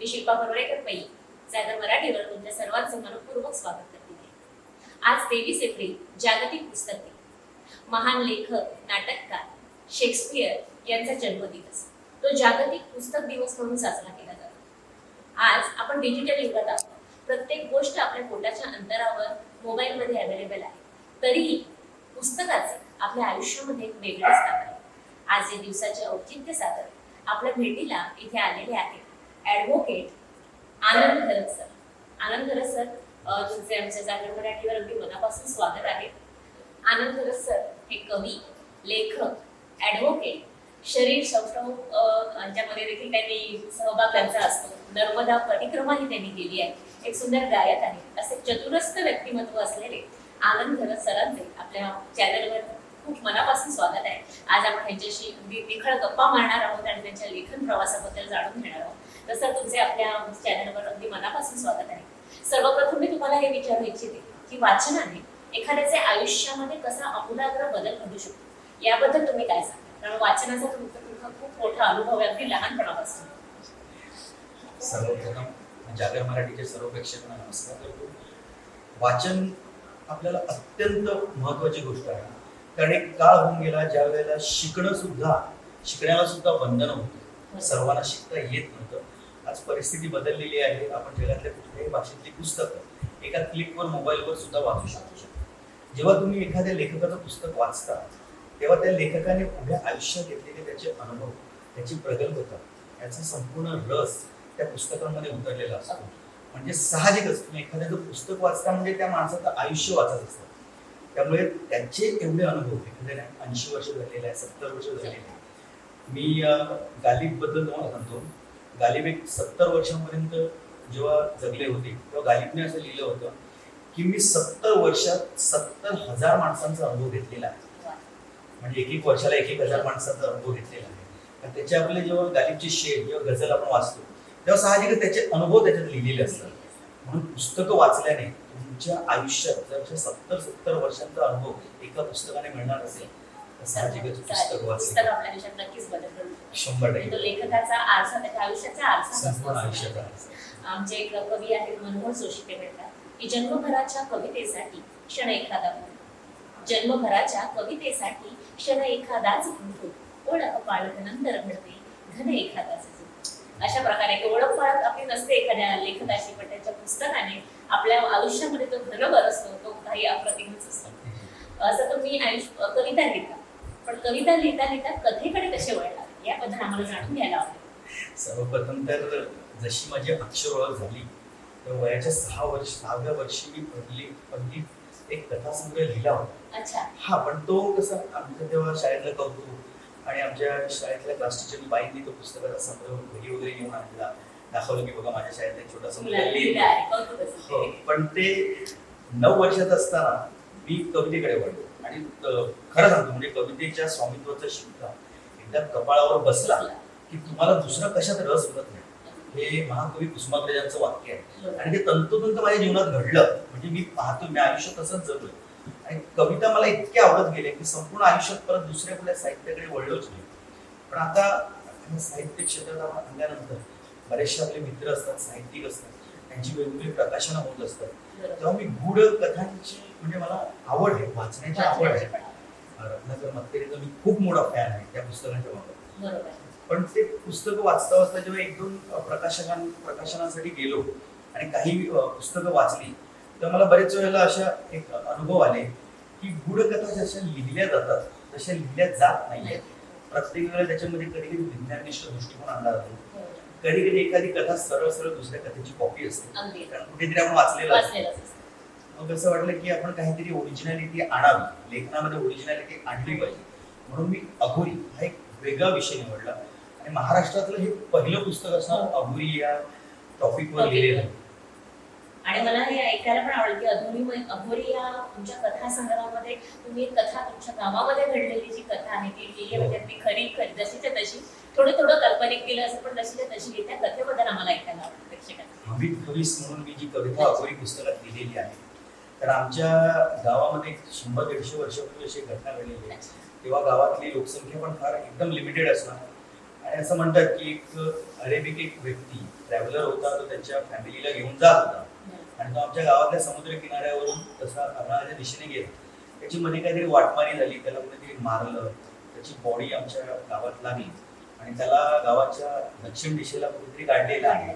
मी शिल्पा बरोडेकर पै. सागर मराठीवर तुमच्या सर्वांचं मनपूर्वक स्वागत करते. आज तेवीस एप्रिल जागतिक पुस्तक दिन. महान लेखक नाटककार शेक्सपियर यांचा जन्मदिवस. तो जागतिक पुस्तक दिवस म्हणून साजरा केला जातो. आज आपण डिजिटल युगात आहोत. प्रत्येक गोष्ट आपल्या पोटाच्या अंतरावर मोबाईलमध्ये अवेलेबल आहे. तरीही पुस्तकाचे आपल्या आयुष्यामध्ये एक वेगळे स्थान आहे. आज या दिवसाचे औचित्य साधत आपल्या भेटीला इथे आलेले आहेत. ऍडव्होकेट आनंद धरत सर आनंद धरत सर आमच्या जागर मराठीवर अगदी मनापासून स्वागत आहे. आनंद धरत सर हे कवी लेखक ऍडव्होकेट शरीर सौष्ठव यांच्यामध्ये देखील त्यांनी सहभाग त्यांचा असतो. नर्मदा परिक्रमाही त्यांनी केली आहे. एक सुंदर गायक आहे. असे चतुरस्थ व्यक्तिमत्व असलेले आनंद धरत सरांचे आपल्या चॅनलवर खूप मनापासून स्वागत आहे. आज आपण त्यांच्याशी अगदी निखळ गप्पा मारणार आहोत आणि त्यांच्या लेखन प्रवासाबद्दल जाणून घेणार आहोत. तसं तुमचे आपल्या चॅनलवर अगदी मनापासून स्वागत आहे. सर्वप्रथम मी तुम्हाला हे विचारू इच्छिते की वाचनाने एखाद्याचे आयुष्यामध्ये कसा आमूलाग्र बदल घडू शकतो? याबद्दल तुम्ही काय सांगा कारण वाचनाचा तुमचा तुमचा खूप मोठा अनुभव आहे अगदी लहानपणापासून. सर्वप्रथम जागर मराठीचे सर्व प्रेक्षकांना नमस्कार करतो. वाचन आपल्याला अत्यंत महत्वाची गोष्ट आहे. कारण एक काळ होऊन गेला ज्या वेळेला शिकणं सुद्धा शिकण्याला सुद्धा बंधन होती. सर्वांना शिकता येत नव्हतं. आज परिस्थिती बदललेली आहे. आपण जगातल्या कुठल्याही भाषेतली पुस्तकं एका क्लिकवर मोबाईलवर सुद्धा वाचू शकतो. जेव्हा तुम्ही एखाद्या लेखकाचं पुस्तक वाचता तेव्हा त्या लेखकाने उभ्या आयुष्यात घेतलेले त्याचे अनुभव त्याची प्रगल्भता त्याचा संपूर्ण रस त्या पुस्तकांमध्ये उतरलेला असतो. म्हणजे साहजिकच तुम्ही एखाद्याचं पुस्तक वाचता म्हणजे त्या माणसाचं आयुष्य वाचत असतं. त्यामुळे त्याचे एवढे अनुभव एखाद्याने ऐंशी वर्ष झालेले आहे सत्तर वर्ष झालेले आहे. मी गालिबबद्दल तुम्हाला सांगतो. गालिब एक सत्तर वर्षांपर्यंत जेव्हा जगले होते तेव्हा गालिबने असं लिहिलं होतं की मी सत्तर वर्षात सत्तर हजार माणसांचा अनुभव घेतलेला आहे. म्हणजे एक एक वर्षाला एक एक हजार माणसाचा अनुभव घेतलेला आहे. आणि त्याचे आपले जेव्हा गालिबचे शेर जेव्हा गझल आपण वाचतो तेव्हा साहजिकच त्याचे अनुभव त्याच्यात लिहिलेले असतात. म्हणून पुस्तकं वाचल्याने तुमच्या आयुष्यात जर सत्तर सत्तर वर्षांचा अनुभव एका पुस्तकाने मिळणार असेल तर साहजिकच पुस्तक पुस्तक वाचले. आपल्या आयुष्यात नक्कीच बदल. शंभर म्हणजे तो लेखकाचा आरसा त्याच्या आयुष्याचा आरसा असतो संपूर्ण आयुष्याचा. आमचे एक कवी आहेत मनोहर जोशी ते म्हणतात की जन्मभराच्या कवितेसाठी क्षण एखादा जन्मभराच्या कवितेसाठी क्षण एखादाच फुल ओळख पाळत नंतर घडते घन एखादाच. अशा प्रकारे ओळख पाळत आपली नसते एखाद्या लेखकाशी पण त्याच्या पुस्तकाने आपल्या आयुष्यामध्ये तो घन बरसतो तो काही अप्रतिमच असतो. असं तुम्ही आयुष्य कविता लिहिता. पण कविता लिहिता लिहिता कथेकडे कसे वळला याबद्दल आम्हाला जाणून घ्यायला आवडेल. सर्वप्रथम तर जशी माझी अक्षर ओळख झाली तर वयाच्या सहा वर्ष सहाव्या वर्षी मी पहिली पहिली एक कथासंग्रह लिहिला होता. अच्छा. हा पण तो कसा आमच्या तेव्हा शाळेतलं कौतुक आणि आमच्या शाळेतल्या क्लास टीचरनी बाईंनी तो पुस्तकाचा संग्रह घरी वगैरे घेऊन आणला. दाखवलं की बघा माझ्या शाळेत एक छोटासा मुलगा मुलांनी लिहितो. लिहिलं हो. पण ते नऊ वर्षात असताना मी कवितेकडे वळलो. आणि खरं सांगतो म्हणजे कवितेच्या स्वामित्वाचा शिक्का एकदा कपाळावर बसला की तुम्हाला दुसरा कशात रस उरत नाही. हे महाकवी कुसुमाग्रजांचं वाक्य आहे. आणि ते तंतोतंत माझ्या जीवनात घडलं. म्हणजे मी पाहतो मी आयुष्य तसंच जगलोय. आणि कविता मला इतक्या आवडत गेल्या की संपूर्ण आयुष्यात परत दुसऱ्या कुठल्या साहित्याकडे वळलोच नाही. पण आता साहित्य क्षेत्रात आपण आणल्यानंतर बरेचसे आपले मित्र असतात साहित्यिक असतात. त्यांची वेगवेगळी प्रकाशनं होत असतात. तेव्हा मी गूढ कथांची म्हणजे मला आवड आहे वाचण्याची आवड आहे. रत्नाकर मत्तेरीचा मी खूप मोठा फॅन आहे त्या पुस्तकांच्या बाबत. पण ते पुस्तक वाचता वाचता जेव्हा एक दोन प्रकाशकां प्रकाशनासाठी गेलो आणि काही पुस्तकं वाचली तर मला बरेच वेळेला अशा एक अनुभव आले की गूढकथा जशा लिहिल्या जातात तशा लिहिल्या जात नाहीये प्रत्येक वेळेला त्याच्यामध्ये कधी कधी विज्ञाननिष्ठ दृष्टिकोन आणला जातो. कधी कधी एखादी कथा सरळ सरळ दुसऱ्या कथेची कॉपी असते. कारण कुठेतरी आपण वाचलेलं असतं. मग असं वाटलं की आपण काहीतरी ओरिजिनॅलिटी आणावी. लेखनामध्ये ओरिजिनॅलिटी आणली पाहिजे. म्हणून मी अघोरी हा एक वेगळा विषय निवडला. आणि महाराष्ट्रातलं हे पहिलं पुस्तक असणार अघोरी या टॉपिकवर लिहिलेलं. आहे. आणि मला हे ऐकायला पण आवडेल की अधोरी या तुमच्या कथा संग्रहामध्ये तुम्ही एक कथा तुमच्या गावामध्ये घडलेली जी कथा आहे ती लिहिली म्हणजे ती खरी खरी जशीच्या तशी थोडं थोडं काल्पनिक केलं असं पण तशी लिहिली. त्या कथेबद्दल आम्हाला ऐकायला आवडेल प्रेक्षकांना. म्हणून मी जी कविता अघोरी पुस्तकात लिहिलेली आहे तर आमच्या गावामध्ये शंभर दीडशे वर्षापूर्वी अशी घटना घडलेली आहे. तेव्हा गावातली लोकसंख्या पण फार एकदम लिमिटेड असणार. आणि असं म्हणतात की एक अरेबिक एक व्यक्ती ट्रॅव्हलर होता तो त्यांच्या फॅमिलीला घेऊन जात होता. आणि तो आमच्या गावातल्या समुद्र किनाऱ्यावरून तसा अरुणाच्या दिशेने गेला. त्याची मध्ये काहीतरी वाटमारी झाली त्याला कुणीतरी मारलं त्याची बॉडी आमच्या गावात लागली आणि त्याला गावाच्या दक्षिण दिशेला कुठेतरी काढलेलं आहे.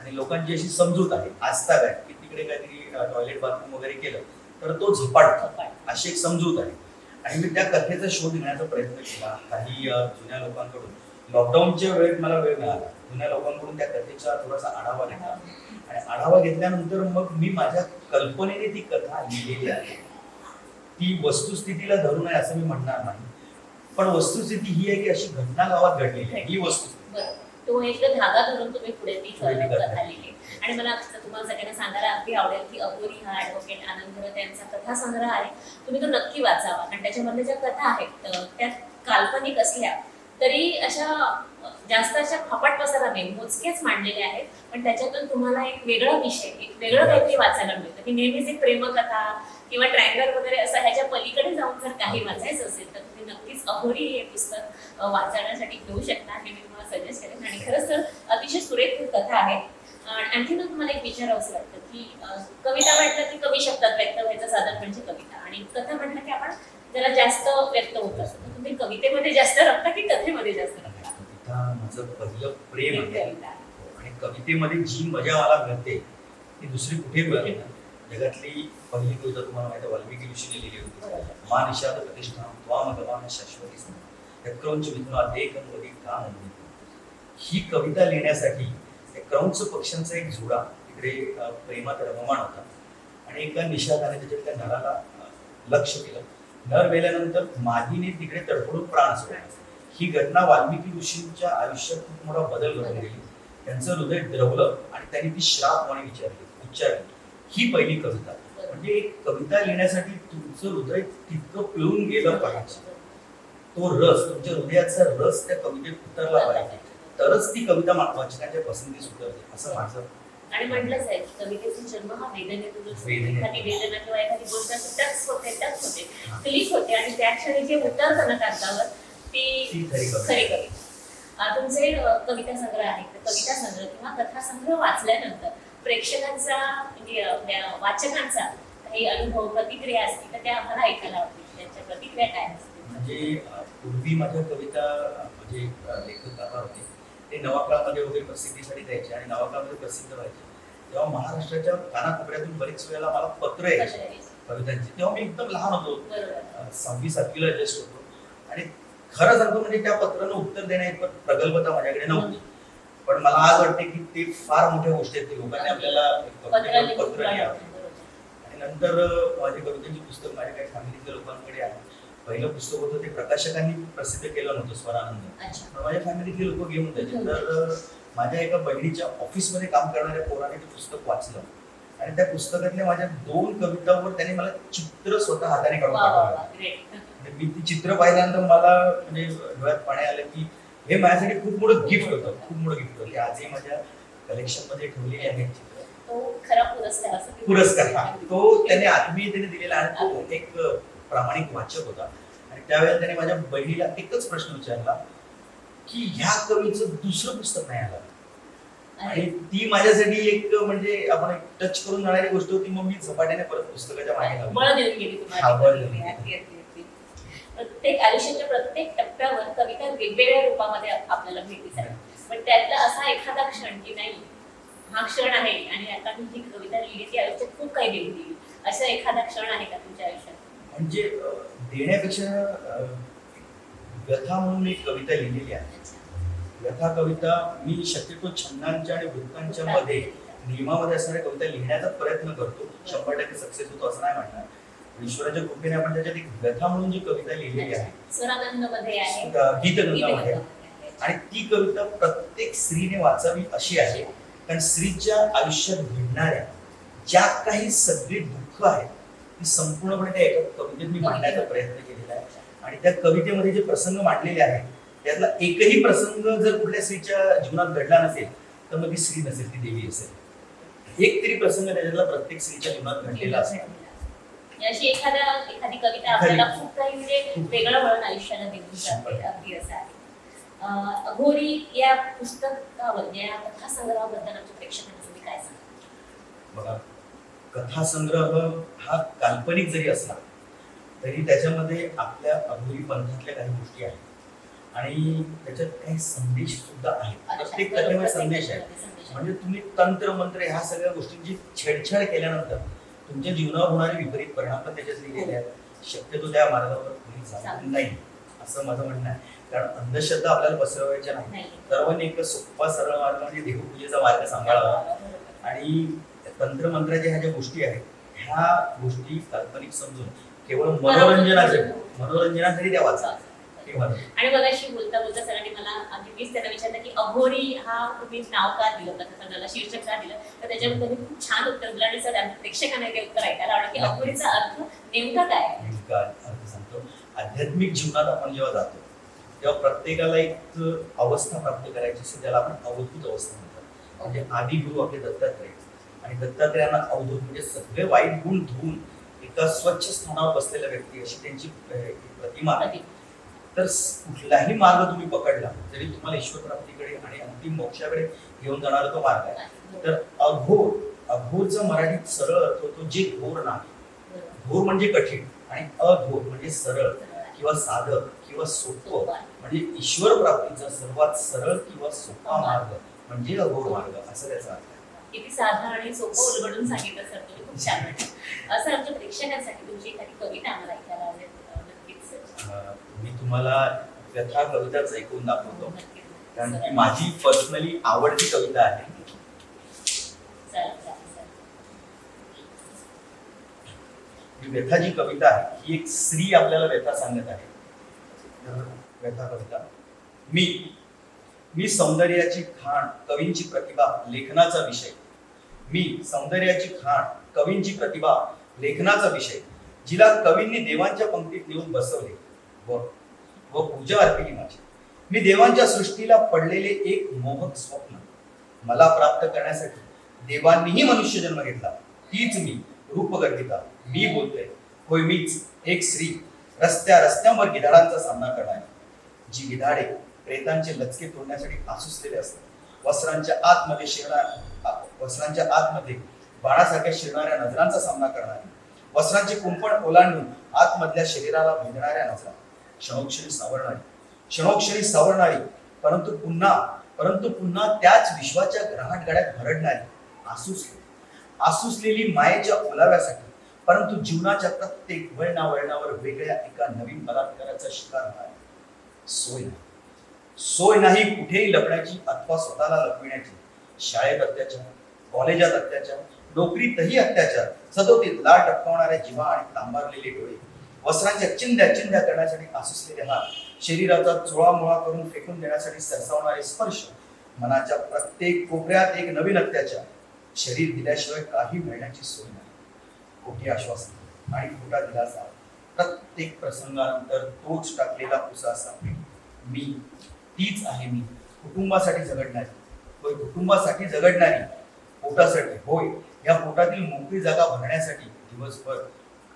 आणि लोकांची अशी समजूत आहे आस्था आहे की तिकडे काहीतरी टॉयलेट बाथरूम वगैरे केलं तर तो झपाटतो. अशी एक समजूत आहे. आणि मी त्या कथेचा शोध घेण्याचा प्रयत्न केला. काही जुन्या लोकांकडून. लॉकडाऊनच्या वेळेत मला वेळ मिळाला. जुन्या लोकांकडून त्या कथेचा थोडासा आढावा घेतला. आणि आढावा घेतल्यानंतर मग मी माझ्या कल्पनेने ती कथा लिहिलेली आहे. ती वस्तुस्थितीला धरून आहे असं मी म्हणणार नाही. पण वस्तुस्थिती ही आहे की अशी घटना गावात घडलेली आहे. ही वस्तुस्थिती. तो एक धागा धरून तुम्ही पुढे ती कथा. लिहिली. आणि मला तुम्हाला सगळ्यांना सांगायला अगदी आवडेल की अपुरी हा ऍडव्होकेट आनंद भरत यांचा कथा संग्रह आहे. तुम्ही तो नक्की वाचावा. आणि त्याच्यामधल्या ज्या कथा आहेत त्या काल्पनिक असल्या तरी अशा जास्त अशा फापट पसारा नाही मोजकेच मांडलेल्या आहेत. पण त्याच्यातून तुम्हाला एक वेगळा विषय एक वेगळं काहीतरी वाचायला मिळतं. की नेहमीच एक प्रेमकथा किंवा ट्रँगल वगैरे असं ह्याच्या पलीकडे जाऊन जर काही वाचायचं असेल तर तुम्ही नक्कीच अहोरी हे पुस्तक वाचण्यासाठी घेऊ शकता. हे मी तुम्हाला सजेस्ट करेन. आणि खरंच तर अतिशय सुरेख कथा आहे. आणि आणखीन तुम्हाला एक विचारावंसं वाटतं की कविता म्हटलं की कमी शब्दात व्यक्त व्हायचं साधन म्हणजे कविता. आणि कथा म्हटलं की आपण जरा जास्त व्यक्त होत असतो. तुम्ही कवितेमध्ये जास्त रमता की कथेमध्ये जास्त रमता? कविता माझं पहिलं प्रेम आहे. आणि कवितेमध्ये जी मजा मला मिळते ती दुसरी कुठे मिळते ना जगातली पहिली कविता तुम्हाला माहिती वाल्मिकी ऋषीने लिहिली होती. मा निषाद प्रतिष्ठा त्वामगमान शाश्वती क्रौंच मिथुना देखनवरी काम ही कविता लिहिण्यासाठी क्रौंच पक्ष्यांचा एक जुडा तिकडे प्रेमात रममाण होता. आणि एका निषादाने त्याच्या त्या नराला अ, लक्ष केलं. नर गेल्यानंतर मादीने तिकडे तडफडून प्राण सोडला. ही घटना वाल्मिकी ऋषींच्या आयुष्यात खूप मोठा बदल घडून गेली. त्यांचं हृदय द्रवलं आणि त्यांनी ती श्रापवाणी विचारली उच्चारली. ही पहिली कविता. म्हणजे एक कविता लिहिण्यासाठी तुमचं हृदय तितकं पिळून गेलं पाहिजे. तो रस तुमच्या हृदयाचा रस त्या कवितेत उतरला पाहिजे. तरच ती कविता महत्वाची त्यांच्या पसंतीस उतरते असं माझं आणि म्हटलंच आहे की कवितेचा जन्म हा वेदनेतूनच होतो. एखादी वेदना किंवा एखादी गोष्ट असं टच होते टच होते. क्लिक होते आणि त्या क्षणी जे उतरतं ना कागदावर ती खरी कविता. अं, तुमचे कविता संग्रह आहे कविता संग्रह किंवा कथा संग्रह वाचल्यानंतर प्रेक्षकांचा म्हणजे वाचकांचा काही अनुभव प्रतिक्रिया असतील तर त्या आम्हाला ऐकायला आवडतील. त्यांच्या प्रतिक्रिया काय असतील? म्हणजे पूर्वी माझ्या कविता म्हणजे लेखक काका होते. ते नवाकाळमध्ये वगैरे प्रसिद्धीसाठी द्यायचे आणि नवाकाळमध्ये प्रसिद्ध व्हायचे. तेव्हा महाराष्ट्राच्या कानाकोपऱ्यातून बरेच वेळेला मला पत्र यायचे कवितांची. तेव्हा मी एकदम लहान होतो. सहावी सातवीला जस्ट होतो. आणि खरं सांगतो म्हणजे त्या पत्रानं उत्तर देण्या इतपत प्रगल्भता माझ्याकडे नव्हती. पण मला आज वाटते की ते फार मोठ्या गोष्टी आहेत लोकांनी आपल्याला पत्र लिहावं. आणि नंतर माझे कवितेची पुस्तक माझ्या काही फॅमिलीतल्या लोकांकडे आहे पहिलं पुस्तक होतं ते प्रकाशकांनी प्रसिद्ध केलं नव्हतं स्वरानंद. पण माझ्या फॅमिलीतले लोक घेऊन जायचे. तर अ, माझ्या एका बहिणीच्या ऑफिसमध्ये काम करणाऱ्या पोराने ते पुस्तक वाचलं. आणि त्या पुस्तकातल्या माझ्या दोन कवितांवर त्याने मला चित्र स्वतः हाताने काढून पाठवलं. आणि मी ती चित्र पाहिल्यानंतर मला म्हणजे डोळ्यात पाणी आलं की हे माझ्यासाठी खूप मोठं गिफ्ट होतं. खूप मोठं गिफ्ट होतं. ते आजही माझ्या कलेक्शनमध्ये ठेवलेली आहेत चित्र. तो खरा पुरस्कार पुरस्कार हा. तो त्याने आत्मीयतेने दिलेला आणि तो एक प्रामाणिक वाचक होता. आणि त्यावेळेला त्याने माझ्या बहिणीला एकच प्रश्न विचारला की ह्या कवीचं दुसरं पुस्तक नाही आलं? आणि ती माझ्यासाठी एक म्हणजे आपण एक टच करून जाणारी गोष्ट होती मग मी झपाट्याने परत पुस्तकाच्या मागे हा. प्रत्येक आयुष्याच्या प्रत्येक टप्प्यावर कविता वेगवेगळ्या रूपामध्ये आपल्याला आहे पण त्यातला असा एखादा क्षण की नाही हा क्षण आहे आणि आता मी जी कविता लिहिली ती आयुष्यात खूप काही गेली असा एखादा क्षण आहे का तुमच्या आयुष्यात? म्हणजे देण्यापेक्षा व्यथा म्हणून मी एक कविता लिहिलेली आहे. व्यथा कविता मी शक्यतो छंदांच्या आणि वृत्तांच्या मध्ये नियमामध्ये असणाऱ्या कविता लिहिण्याचा प्रयत्न करतो शंभर टक्के सक्सेस होतो असं नाही म्हणणार ईश्वराच्या कृपेने आपण त्याच्यात एक व्यथा म्हणून जी कविता लिहिलेली आहे गीतगंगामध्ये. आणि ती कविता प्रत्येक स्त्रीने वाचावी अशी आहे कारण स्त्रीच्या आयुष्यात घडणाऱ्या ज्या काही सगळी दुःख आहेत ती संपूर्णपणे त्या एका कवितेत मी मांडण्याचा प्रयत्न केलेला आहे. आणि त्या कवितेमध्ये जे प्रसंग मांडलेले आहेत त्यातला एकही प्रसंग जर कुठल्या स्त्रीच्या जीवनात घडला नसेल तर मग ती स्त्री नसेल ती देवी असेल. एक तरी प्रसंग त्याच्यातला प्रत्येक स्त्रीच्या जीवनात घडलेला असेल. अशी एखाद्या एखादी कविता आपल्याला खूप काही म्हणजे वेगळं वळण आयुष्याला देऊन जाते अगदी असं आहे. अघोरी या पुस्तकावर या कथासंग्रहाबद्दल आमच्या प्रेक्षकांना तुम्ही काय सांगा बघा कथासंग्रह हा काल्पनिक जरी असला तरी त्याच्यामध्ये आपल्या अघोरी पंथातल्या काही गोष्टी आहेत. आणि त्याच्यात काही संदेश सुद्धा आहेत. प्रत्येक कथेमध्ये संदेश आहे. म्हणजे तुम्ही तंत्र मंत्र ह्या सगळ्या गोष्टींची छेडछाड केल्यानंतर तुमच्या जीवनावर होणारे विपरीत परिणाम पण त्याच्यात लिहिलेले आहेत. शक्यतो त्या मार्गावर कोणी जाऊ नाही असं माझं म्हणणं आहे. कारण अंधश्रद्धा आपल्याला पसरवायच्या नाही. नाही. सर्वांनी एक सोपा सरळ मार्ग म्हणजे देवपूजेचा मार्ग सांभाळावा. आणि तंत्रमंत्राच्या ह्या ज्या गोष्टी आहेत ह्या गोष्टी काल्पनिक समजून केवळ मनोरंजनासाठी मनोरंजनासाठी त्या वाचा आणि मगाशी बोलता बोलता सरांनी मला आधी मीच त्यांना विचारलं की अघोरी हा तुम्ही नाव का दिलं? कथासंग्रहाला शीर्षक का दिलं? तर त्याच्याबद्दल खूप छान उत्तर दिलं आणि सर प्रेक्षकांना ते उत्तर ऐकायला आवडलं की अघोरीचा अर्थ नेमका काय नेमका अर्थ सांगतो. आध्यात्मिक जीवनात आपण जेव्हा जातो तेव्हा प्रत्येकाला एक अवस्था प्राप्त करायची असते त्याला आपण अवधूत अवस्था म्हणतो म्हणजे आदी गुरु आपले दत्तात्रय. आणि दत्तात्रयांना अवधूत म्हणजे सगळे वाईट गुण धुवून एका स्वच्छ स्थानावर बसलेल्या व्यक्ती अशी त्यांची प्रतिमा आहे. तर कुठलाही मार्ग तुम्ही पकडला तरी तुम्हाला ईश्वर प्राप्तीकडे आणि अंतिम मोक्षाकडे घेऊन जाणारा तो मार्ग आहे. तर अघोर अघोरचा मराठीत सरळ अर्थ होतो जे घोर नाही घोर म्हणजे कठीण आणि अघोर म्हणजे सरळ किंवा साधं किंवा सोपं म्हणजे ईश्वर प्राप्तीचा सर्वात सरळ किंवा सोपा मार्ग म्हणजे अघोर मार्ग असं त्याचा अर्थ आहे. किती साधा आणि सोपं उलगडून सांगितलं सर तुम्ही खूप छान वाटलं. असं आमच्या प्रेक्षकांसाठी तुमची एखादी कविता आम्हाला ऐकायला आवडेल नक्कीच मी तुम्हाला व्यथा कविताच ऐकून दाखवतो. कारण की माझी पर्सनली आवडती कविता आहे. ही व्यथा जी कविता आहे ही एक स्त्री आपल्याला व्यथा सांगत आहे. व्यथा कविता. मी मी सौंदर्याची खाण कवींची प्रतिभा लेखनाचा विषय. मी सौंदर्याची खाण कवींची प्रतिभा लेखनाचा विषय जिला कवींनी देवांच्या पंक्तीत नेऊन बसवले व व पूजा अर्पिली माझी. मी देवांच्या सृष्टीला पडलेले एक मोहक स्वप्न. मला प्राप्त करण्यासाठी देवांनीही मनुष्य जन्म घेतला. तीच मी रूपगर्भिता. मी बोलतोय होय मीच एक स्त्री. रस्त्या रस्त्यांवर गिधाडांचा सामना करणार. जी गिधाडे प्रेतांचे लचके तोडण्यासाठी आसुसलेले असतात. वस्त्रांच्या आतमध्ये शिरणार वस्त्रांच्या आतमध्ये बाणासारख्या शिरणाऱ्या नजरांचा सामना करणारी. वस्त्रांचे कुंपण ओलांडून आतमधल्या शरीराला भिंगणाऱ्या नजरा. क्षणोक्षरी सावरणारी. क्षणोक्षरी सावरणारी परंतु पुन्हा परंतु पुन्हा त्याच विश्वाच्या ग्रहाट गड्यात भरडणारी आसुसली आसुसलेली मायेच्या ओलाव्यासाठी परंतु जीवनाच्या प्रत्येक वळणावळणावर वेगळ्या एका नवीन बलात्काराचा शिकार होणार सोय नाही. सोय नाही कुठेही लपण्याची अथवा स्वतःला लपविण्याची. शाळेत अत्याचार कॉलेजात अत्याचार नोकरीतही अत्याचार सदोतीत लाट टपकावणाऱ्या जिवा आणि तांबारलेले डोळे वस्त्रांच्या चिंध्या चिंध्या करण्यासाठी आसुसलेले हात शरीराचा चोळामोळा करून फेकून देण्यासाठी सरसावणारे स्पर्श मनाच्या प्रत्येक कोपऱ्यात एक नवीन अत्याचार. शरीर दिल्याशिवाय काही मिळण्याची सोय नाही. खोटी आश्वासन आणि खोटा दिलासा. प्रत्येक प्रसंगानंतर तोच टाकलेला पुसा पुसासा. मी तीच आहे मी. कुटुंबासाठी झगडणारी. होय कुटुंबासाठी झगडणारी. पोटासाठी. होय या पोटातील मोकळी जागा भरण्यासाठी दिवसभर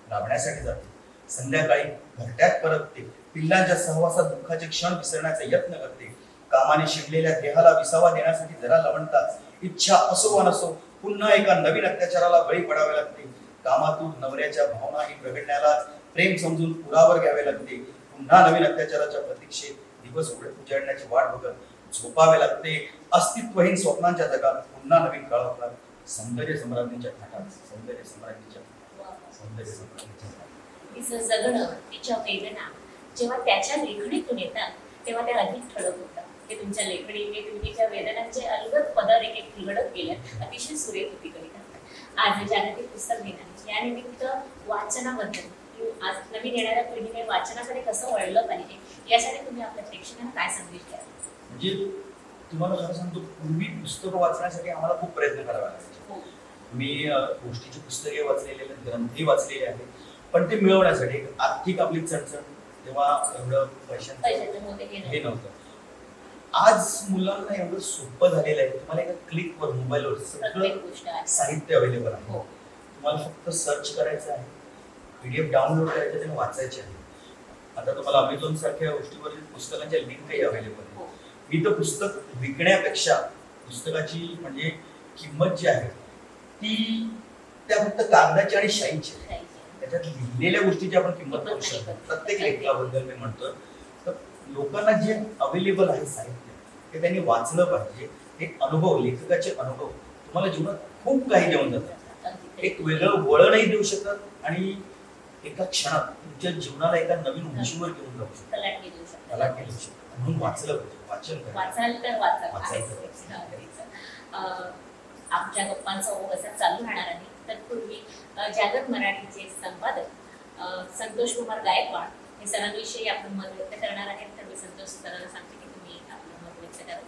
लाभण्यासाठी जाते. संध्याकाळी घरट्यात परतते. पिल्लांच्या सहवासात दुःखाचे क्षण विसरण्याचा यत्न करते. कामाने शिवलेल्या देहाला विसावा देण्यासाठी जरा लवणतात इच्छा असो वा नसो पुन्हा एका नवीन अत्याचाराला बळी पडावे लागते. कामातून नवऱ्याच्या भावनाही प्रगटण्याला प्रेम समजून पुरावर घ्यावे लागते. पुन्हा नवीन अत्याचाराच्या प्रतीक्षेत दिवस उघड उजाडण्याची वाट बघत झोपावे लागते. अस्तित्वहीन स्वप्नांच्या जगात पुन्हा नवीन काळ होता सौंदर्य सम्राज्ञीच्या थाटात. सौंदर्य सम्राज्ञीच्या सौंदर्य सम्राज्ञीच्या थाटात. जगणं तिच्या वेदना जेव्हा त्याच्या लेखणीतून येतात तेव्हा त्या अधिक ठळक होतात. ते तुमच्या लेखणीने तुम्ही तिच्या वेदनांचे अलगद पदर एक एक निघडत गेल्यात. अतिशय सुरेख होती कविता. आज जागतिक पुस्तक दिन आहे या निमित्त वाचनाबद्दल आज नवीन येणाऱ्या पिढीने वाचनाकडे कसं वळलं पाहिजे यासाठी तुम्ही आपल्या प्रेक्षकांना काय संदेश द्याल म्हणजे तुम्हाला खरं सांगतो पूर्वी पुस्तकं वाचण्यासाठी आम्हाला खूप प्रयत्न करावे लागायचे हो. मी गोष्टीची पुस्तके वाचलेली आहेत ग्रंथही वाचलेले आहेत पण ते मिळवण्यासाठी आर्थिक आपली चणचण तेव्हा एवढं पैशांचं हे. नव्हतं आज मुलांना एवढं सोपं झालेलं आहे तुम्हाला एका क्लिकवर मोबाईलवर सगळं साहित्य अवेलेबल आहे हो. तुम्हाला फक्त सर्च करायचं आहे पीडीएफ डाउनलोड करायचं आणि वाचायचे आहे. आता तुम्हाला अमेझॉन सारख्या गोष्टीवरील पुस्तकांच्या लिंकही अवेलेबल आहे हो. मी तर पुस्तक विकण्यापेक्षा पुस्तकाची म्हणजे किंमत जी आहे ती त्या फक्त कागदाची आणि शाईची आहे. त्याच्यात लिहिलेल्या गोष्टीची आपण किंमत करू शकतो. प्रत्येक लेखकाबद्दल मी म्हणतोय. तर लोकांना जे अवेलेबल आहे साहित्य ते त्यांनी वाचलं पाहिजे. हे अनुभव लेखकाचे अनुभव तुम्हाला जीवनात खूप काही देऊन जातात. एक वेगळं वळणही देऊ शकतात आणि एका क्षणात तुमच्या जीवनाला एका नवीन उंचीवर घेऊन जाऊ. त्याला केलं शकतात म्हणून वाचलं पाहिजे. वाचन करा. वाचाल तर वाचाल आमच्या गप्पांचा ओघ असा चालू राहणार आहे. तत्पूर्वी जागृत मराठीचे संपादक संतोष कुमार गायकवाड हे सरांविषयी आपलं मत व्यक्त करणार आहेत. तर मी संतोष सरांना सांगते की तुम्ही आपलं मत व्यक्त करा.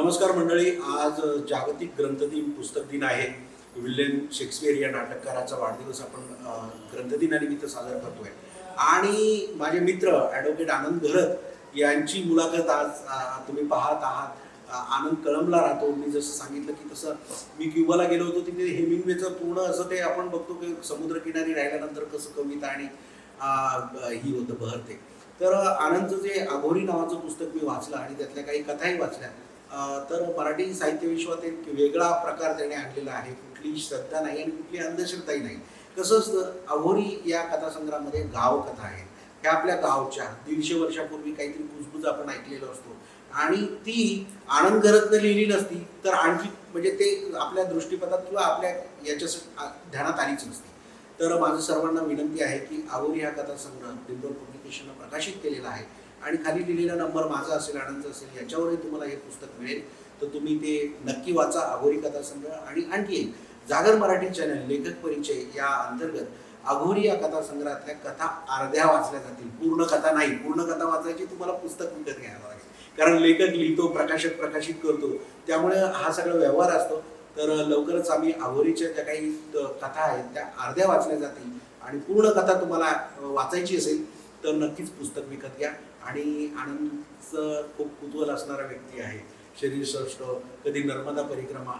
नमस्कार मंडळी. आज जागतिक ग्रंथदिन पुस्तक दिन आहे. विल्यम शेक्सपियर या नाटककाराचा वाढदिवस आपण ग्रंथदिनानिमित्त साजरा करतोय. आणि माझे मित्र ॲडव्होकेट आनंद घरत यांची मुलाखत आज तुम्ही पाहत आहात. आनंद कळमला राहतो. मी जसं सांगितलं की तसं मी क्युबाला गेलो होतो. तिथे हेमिंगवेचं पूर्ण असं ते आपण बघतो की समुद्रकिनारी राहिल्यानंतर कसं कविता आणि ही होतं बहरते तर आनंदचं जे अघोरी नावाचं पुस्तक मी वाचलं आणि त्यातल्या काही कथाही वाचल्या. तर मराठी साहित्य विश्वात एक वेगळा प्रकार त्याने आणलेला आहे. कुठली श्रद्धा नाही आणि कुठली अंधश्रद्धाही नाही. तसंच अहोरी या कथासंग्रहामध्ये गाव कथा आहे. ह्या आपल्या गावच्या दीडशे वर्षापूर्वी काहीतरी कुजबुज आपण ऐकलेलो असतो. आणि ती आनंद घरातनं लिहिली नसती तर आणखी म्हणजे ते आपल्या दृष्टीपथात किंवा आपल्या याच्या ध्यानात आलीच नसती. तर माझं सर्वांना विनंती आहे की आवरी हा कथासंग्रह डिंडोर पब्लिकेशननं प्रकाशित केलेला आहे. आणि खाली लिहिलेला नंबर माझा असेल आनंदचा असेल याच्यावरही तुम्हाला हे पुस्तक मिळेल. तर तुम्ही ते नक्की वाचा अघोरी कथासंग्रह. आणि आणखी एक जागर मराठी चॅनल लेखक परिचय या अंतर्गत अघोरी या कथासंग्रहातल्या कथा अर्ध्या वाचल्या जातील. पूर्ण कथा नाही पूर्ण कथा वाचायची तुम्हाला पुस्तक विकत घ्यायला लागेल. कारण लेखक लिहितो प्रकाशक प्रकाशित करतो त्यामुळे हा सगळा व्यवहार असतो. तर लवकरच आम्ही अघोरीच्या ज्या काही कथा आहेत त्या अर्ध्या वाचल्या जातील. आणि पूर्ण कथा तुम्हाला वाचायची असेल तर नक्कीच पुस्तक विकत घ्या. आणि आनंदचं खूप कुतूहल असणारा व्यक्ती आहे. शरीरसृष्ट कधी नर्मदा परिक्रमा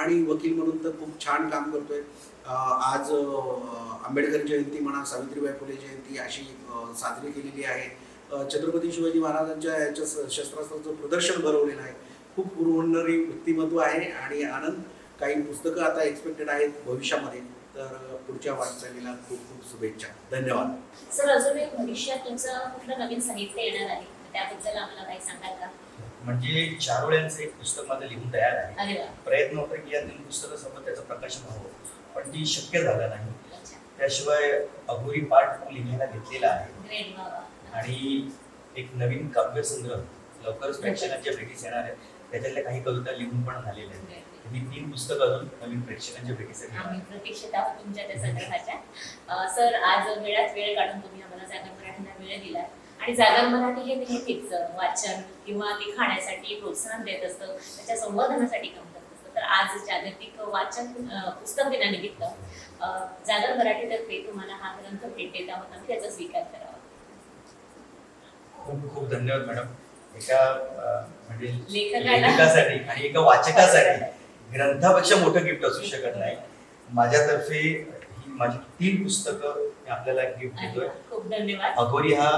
आणि वकील म्हणून तर खूप छान काम करतोय. आज आंबेडकर जयंती म्हणा सावित्रीबाई फुले जयंती अशी साजरी केलेली आहे. छत्रपती शिवाजी महाराजांच्या याच्या शस्त्रास्त्राचं प्रदर्शन भरवलेलं आहे खूप पुरवणारी व्यक्तिमत्व आहे आणि आनंद. काही पुस्तकं आता एक्सपेक्टेड आहेत भविष्यामध्ये. तर पुढच्या वाटचालीला खूप खूप शुभेच्छा. धन्यवाद. सर अजून एक भविष्यात तुमचं कुठलं नवीन साहित्य येणार आहे? त्याबद्दल आम्हाला काही सांगाल का? म्हणजे चारोळ्यांचं एक पुस्तक माझं लिहून तयार आहे. प्रयत्न होता की या तीन पुस्तकासोबत त्याचं प्रकाशन व्हावं. पण ती शक्य झालं नाही. त्याशिवाय अघोरी पाठ लिहिण्याला घेतलेला आहे. आणि एक नवीन काव्यसंग्रह लवकरच प्रेक्षकांच्या भेटीस येणार आहे. त्याच्यातल्या काही कविता लिहून पण झालेल्या आहेत. ही तीन पुस्तकं अजून नवीन प्रेक्षकांच्या भेटीसाठी आम्ही प्रतीक्षित आहोत तुमच्या त्या संग्रहाच्या अं, सर आज वेळात वेळ काढून तुम्ही आम्हाला जागर मराठीला वेळ दिला आणि जागर मराठी हे नेहमीच वाचन किंवा लिखाण्यासाठी प्रोत्साहन देत असतं त्याच्या संवर्धनासाठी काम करत असतं. तर आज जागतिक वाचन पुस्तक दिनानिमित्त जागर मराठीतर्फे तुम्हाला हा ग्रंथ भेट देत आहोत आम्ही त्याचा स्वीकार करावा. खूप खूप धन्यवाद मॅडम. एका म्हणजे लेखकासाठी आणि एका वाचकासाठी ग्रंथापेक्षा मोठं गिफ्ट असू शकत नाही. माझ्यातर्फे ही माझी तीन पुस्तकं मी आपल्याला गिफ्ट देतोय. खूप धन्यवाद. अघोरी हा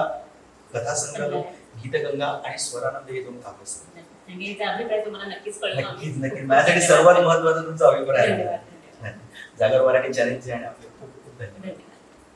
कथासंग्रह गीतगंगा आणि स्वरानंद हे दोन तुम्हाला नक्कीच नक्कीच नक्कीच. माझ्यासाठी सर्वात महत्त्वाचा तुमचा अभिप्राय आहे. जागर मराठी चॅलेंजचे आणि आपले खूप खूप धन्यवाद.